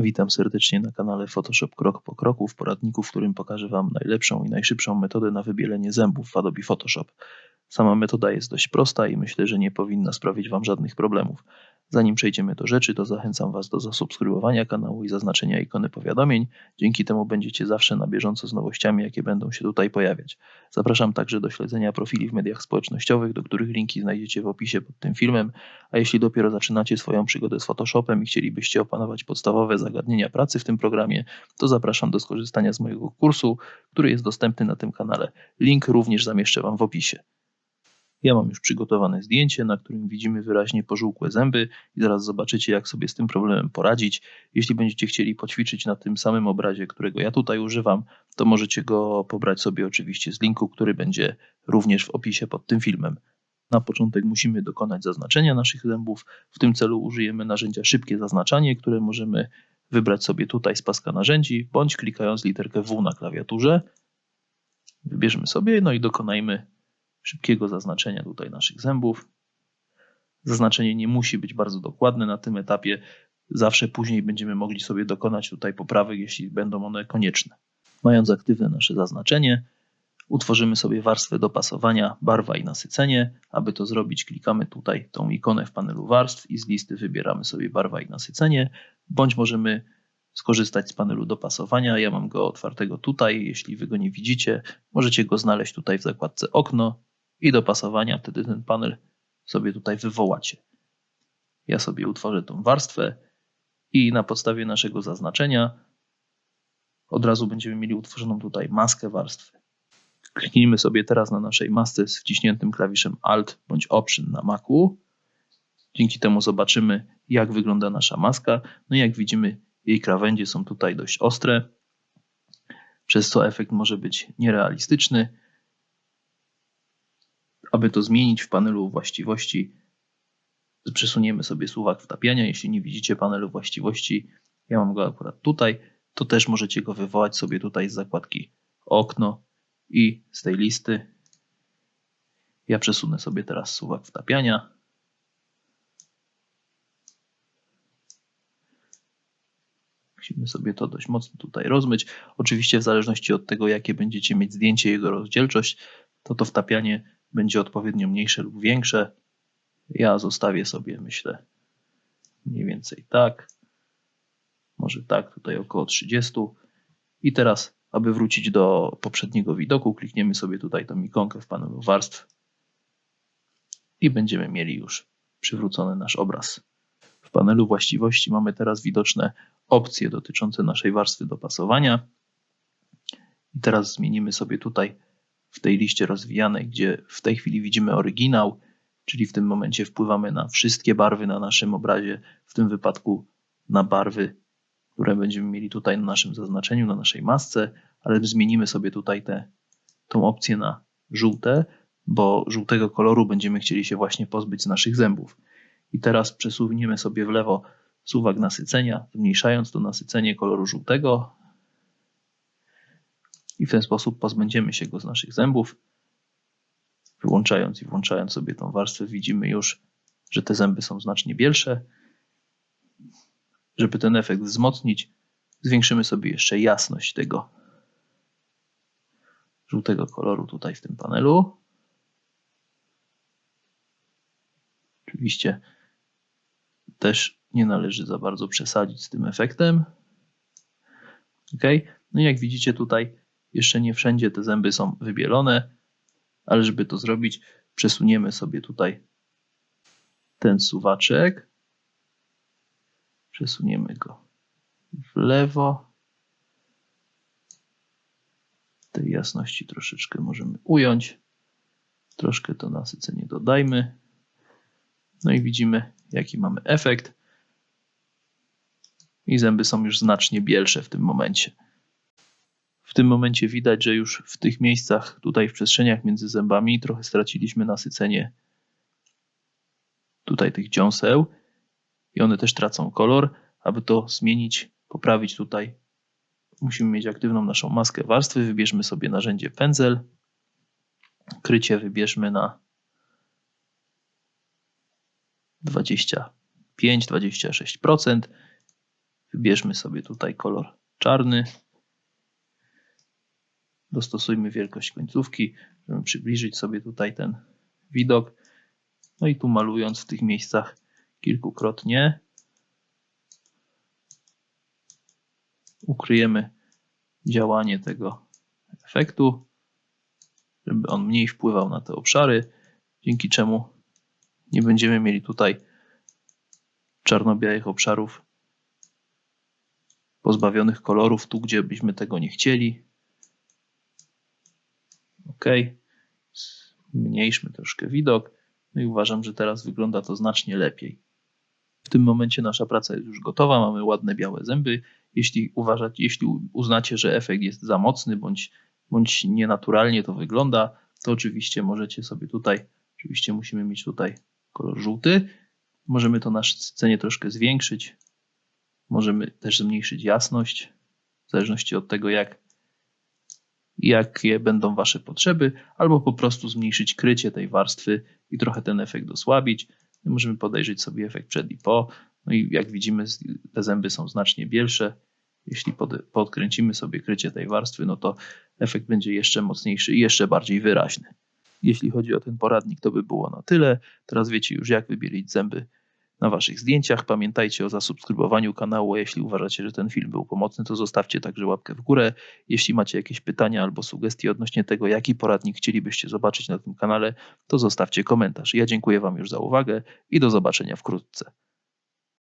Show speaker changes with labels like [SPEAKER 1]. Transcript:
[SPEAKER 1] Witam serdecznie na kanale Photoshop Krok po Kroku w poradniku, w którym pokażę Wam najlepszą i najszybszą metodę na wybielenie zębów w Adobe Photoshop. Sama metoda jest dość prosta i myślę, że nie powinna sprawić Wam żadnych problemów. Zanim przejdziemy do rzeczy, to zachęcam Was do zasubskrybowania kanału i zaznaczenia ikony powiadomień. Dzięki temu będziecie zawsze na bieżąco z nowościami, jakie będą się tutaj pojawiać. Zapraszam także do śledzenia profili w mediach społecznościowych, do których linki znajdziecie w opisie pod tym filmem. A jeśli dopiero zaczynacie swoją przygodę z Photoshopem i chcielibyście opanować podstawowe zagadnienia pracy w tym programie, to zapraszam do skorzystania z mojego kursu, który jest dostępny na tym kanale. Link również zamieszczę Wam w opisie. Ja mam już przygotowane zdjęcie, na którym widzimy wyraźnie pożółkłe zęby i zaraz zobaczycie, jak sobie z tym problemem poradzić. Jeśli będziecie chcieli poćwiczyć na tym samym obrazie, którego ja tutaj używam, to możecie go pobrać sobie oczywiście z linku, który będzie również w opisie pod tym filmem. Na początek musimy dokonać zaznaczenia naszych zębów. W tym celu użyjemy narzędzia szybkie zaznaczanie, które możemy wybrać sobie tutaj z paska narzędzi, bądź klikając literkę W na klawiaturze. Wybierzmy sobie, no i dokonajmy szybkiego zaznaczenia tutaj naszych zębów. Zaznaczenie nie musi być bardzo dokładne na tym etapie. Zawsze później będziemy mogli sobie dokonać tutaj poprawek, jeśli będą one konieczne. Mając aktywne nasze zaznaczenie, utworzymy sobie warstwę dopasowania, barwa i nasycenie. Aby to zrobić, klikamy tutaj tą ikonę w panelu warstw i z listy wybieramy sobie barwa i nasycenie, bądź możemy skorzystać z panelu dopasowania. Ja mam go otwartego tutaj. Jeśli wy go nie widzicie, możecie go znaleźć tutaj w zakładce okno i dopasowania, wtedy ten panel sobie tutaj wywołacie. Ja sobie utworzę tą warstwę i na podstawie naszego zaznaczenia od razu będziemy mieli utworzoną tutaj maskę warstwy. Kliknijmy sobie teraz na naszej masce z wciśniętym klawiszem Alt bądź Option na Macu. Dzięki temu zobaczymy, jak wygląda nasza maska. No i jak widzimy, jej krawędzie są tutaj dość ostre, przez co efekt może być nierealistyczny. Aby to zmienić w panelu właściwości, przesuniemy sobie suwak wtapiania. Jeśli nie widzicie panelu właściwości, ja mam go akurat tutaj, to też możecie go wywołać sobie tutaj z zakładki okno i z tej listy. Ja przesunę sobie teraz suwak wtapiania. Musimy sobie to dość mocno tutaj rozmyć. Oczywiście w zależności od tego, jakie będziecie mieć zdjęcie, jego rozdzielczość, to to wtapianie będzie odpowiednio mniejsze lub większe. Ja zostawię sobie, myślę, mniej więcej tak. Może tak, tutaj około 30. I teraz, aby wrócić do poprzedniego widoku, klikniemy sobie tutaj tą ikonkę w panelu warstw i będziemy mieli już przywrócony nasz obraz. W panelu właściwości mamy teraz widoczne opcje dotyczące naszej warstwy dopasowania. I teraz zmienimy sobie tutaj w tej liście rozwijanej, gdzie w tej chwili widzimy oryginał, czyli w tym momencie wpływamy na wszystkie barwy na naszym obrazie, w tym wypadku na barwy, które będziemy mieli tutaj na naszym zaznaczeniu, na naszej masce, ale zmienimy sobie tutaj tę tą opcję na żółte, bo żółtego koloru będziemy chcieli się właśnie pozbyć z naszych zębów. I teraz przesuniemy sobie w lewo suwak nasycenia, zmniejszając to nasycenie koloru żółtego, i w ten sposób pozbędziemy się go z naszych zębów. Wyłączając i włączając sobie tą warstwę, widzimy już, że te zęby są znacznie bielsze. Żeby ten efekt wzmocnić, zwiększymy sobie jeszcze jasność tego żółtego koloru tutaj w tym panelu. Oczywiście też nie należy za bardzo przesadzić z tym efektem. Ok, no i jak widzicie tutaj jeszcze nie wszędzie te zęby są wybielone, ale żeby to zrobić, przesuniemy sobie tutaj ten suwaczek. Przesuniemy go w lewo. Tej jasności troszeczkę możemy ująć. Troszkę to nasycenie dodajmy. No i widzimy, jaki mamy efekt. I zęby są już znacznie bielsze w tym momencie. W tym momencie widać, że już w tych miejscach, tutaj w przestrzeniach między zębami, trochę straciliśmy nasycenie tutaj tych dziąseł i one też tracą kolor. Aby to zmienić, poprawić tutaj, musimy mieć aktywną naszą maskę warstwy. Wybierzmy sobie narzędzie pędzel. Krycie wybierzmy na 25-26%. Wybierzmy sobie tutaj kolor czarny. Dostosujmy wielkość końcówki, żeby przybliżyć sobie tutaj ten widok. No i tu malując w tych miejscach kilkukrotnie ukryjemy działanie tego efektu, żeby on mniej wpływał na te obszary, dzięki czemu nie będziemy mieli tutaj czarno-białych obszarów pozbawionych kolorów tu, gdzie byśmy tego nie chcieli. OK. Zmniejszmy troszkę widok. No i uważam, że teraz wygląda to znacznie lepiej. W tym momencie nasza praca jest już gotowa, mamy ładne białe zęby. Jeśli, uważacie, jeśli uznacie, że efekt jest za mocny bądź, bądź nienaturalnie to wygląda, to oczywiście możecie sobie tutaj, oczywiście musimy mieć tutaj kolor żółty. Możemy to na scenie troszkę zwiększyć. Możemy też zmniejszyć jasność, w zależności od tego, jak, jakie będą Wasze potrzeby, albo po prostu zmniejszyć krycie tej warstwy i trochę ten efekt osłabić. Możemy podejrzeć sobie efekt przed i po. No i jak widzimy, te zęby są znacznie bielsze. Jeśli pod, podkręcimy sobie krycie tej warstwy, no to efekt będzie jeszcze mocniejszy i jeszcze bardziej wyraźny. Jeśli chodzi o ten poradnik, to by było na tyle. Teraz wiecie już, jak wybielić zęby na Waszych zdjęciach. Pamiętajcie o zasubskrybowaniu kanału. Jeśli uważacie, że ten film był pomocny, to zostawcie także łapkę w górę. Jeśli macie jakieś pytania albo sugestie odnośnie tego, jaki poradnik chcielibyście zobaczyć na tym kanale, to zostawcie komentarz. Ja dziękuję Wam już za uwagę i do zobaczenia wkrótce.